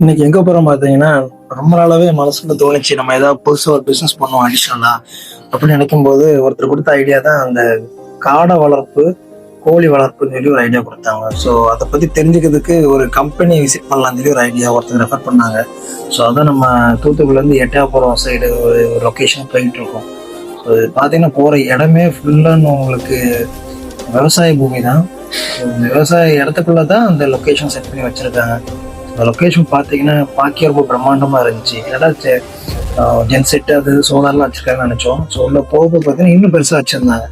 இன்னைக்கு எங்க போறோம் பாத்தீங்கன்னா ரொம்ப நாளாவே மனசுல தோணுச்சு நம்ம ஏதாவது புதுசா ஒரு பிசினஸ் பண்ணுவோம் அடிஷனலா அப்படின்னு நினைக்கும் போது ஒருத்தர் கொடுத்த ஐடியா தான் அந்த காடை வளர்ப்பு கோழி வளர்ப்புன்னு சொல்லி ஒரு ஐடியா கொடுத்தாங்க. ஸோ அதை பத்தி தெரிஞ்சுக்கிறதுக்கு ஒரு கம்பெனி விசிட் பண்ணலாம்னு சொல்லி ஒரு ஐடியா ஒருத்தர் ரெஃபர் பண்ணாங்க. ஸோ அதான் நம்ம தூத்துக்குடில இருந்து எட்டயபுரம் சைடு ஒரு லொக்கேஷன் போயிட்டு இருக்கோம். ஸோ பார்த்தீங்கன்னா போற இடமே ஃபுல்லான்னு உங்களுக்கு விவசாய பூமி தான். இந்த விவசாய இடத்துக்குள்ளே தான் அந்த லொக்கேஷன் செட் பண்ணி வச்சிருக்காங்க. அந்த லொக்கேஷன் பார்த்தீங்கன்னா பார்க்க ரொம்ப பிரம்மாண்டமாக இருந்துச்சு. ஏன்னா ஜென் செட்டு அது சோலார்லாம் வச்சுருக்காங்கன்னு நினச்சோம். ஸோ உள்ள போக பார்த்தீங்கன்னா இன்னும் பெருசாக வச்சுருந்தாங்க.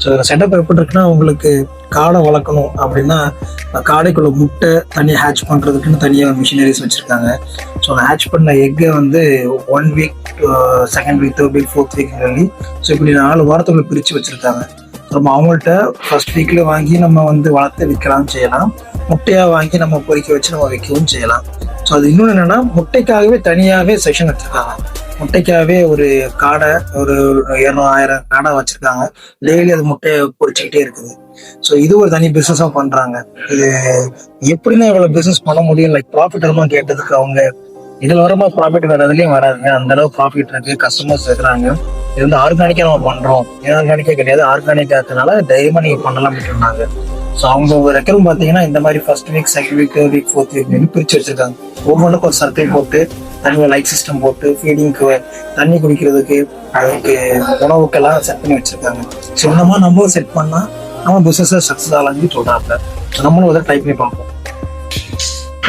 ஸோ இதில் செட்டப் எப்படி இருக்குன்னா உங்களுக்கு காடை வளர்க்கணும் அப்படின்னா காடைக்குள்ள முட்டை தனியாக ஹேட்ச் பண்ணுறதுக்குன்னு தனியாக மிஷினரிஸ் வச்சுருக்காங்க. ஸோ ஹேட்ச் பண்ண எக்கை வந்து one week second week third week fourth week சொல்லி ஸோ இப்படி நாலு வாரத்துக்குள்ள பிரித்து வச்சுருக்காங்க. நம்ம அவங்கள்ட்ட ஃபர்ஸ்ட் வீக்ல வாங்கி நம்ம வந்து வளர்த்து விற்கலாம் செய்யலாம். முட்டையாக வாங்கி நம்ம பொறிக்க வச்சு நம்ம விற்கவும் செய்யலாம். ஸோ அது இன்னொன்று என்னன்னா முட்டைக்காகவே தனியாகவே செக்ஷன் வச்சிருக்காங்க. முட்டைக்காகவே ஒரு காடை ஒரு இரநூறு ஆயிரம் காடை வச்சிருக்காங்க. டெய்லி அது முட்டையை பொறிச்சுக்கிட்டே இருக்குது. ஸோ இது ஒரு தனி பிஸ்னஸாக பண்றாங்க. இது எப்படின்னா இவ்வளோ பிஸ்னஸ் பண்ண முடியும்? லைக் ப்ராஃபிட் கேட்டதுக்கு அவங்க இதில் வரமா ப்ராஃபிட் வேற எதுலயும் வராதுங்க. அந்த அளவு ப்ராஃபிட் இருக்கு. கஸ்டமர்ஸ் இருக்கிறாங்க. இது வந்து ஆர்கானிக்கா நம்ம பண்றோம். ஆர்கானிக்கா கிடையாது? ஆர்கானிக் ஆகிறதுனால தைரியமா நீங்க பண்ணலாம் சொன்னாங்க. ஸோ அவங்க ஒரு ரெக்கரும் பார்த்தீங்கன்னா இந்த மாதிரி first week second week third week fourth week பிரிச்சு வச்சிருக்காங்க. ஒவ்வொன்றுக்கும் ஒரு சர்க்கிள் போட்டு தனியாக லைட் சிஸ்டம் போட்டு ஃபீடிங்க்கு தண்ணி குடிக்கிறதுக்கு அதுக்கு உணவுக்கெல்லாம் செட் பண்ணி வச்சிருக்காங்க. ஸோ நம்ம நம்மளும் செட் பண்ணா நம்ம பிசினஸ் சக்ஸஸ் ஆகலாம்னு சொல்றாங்க. ஸோ நம்மளும் அதை ட்ரை பண்ணி பார்ப்போம்.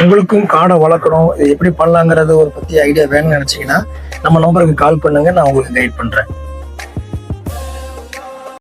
உங்களுக்கும் காடை வளர்க்கணும். இது எப்படி பண்ணலாங்கிறது ஒரு பத்தி ஐடியா வேணும்னு நினைச்சீங்கன்னா நம்ம நம்பருக்கு கால் பண்ணுங்க நான் உங்களுக்கு கைட் பண்றேன்.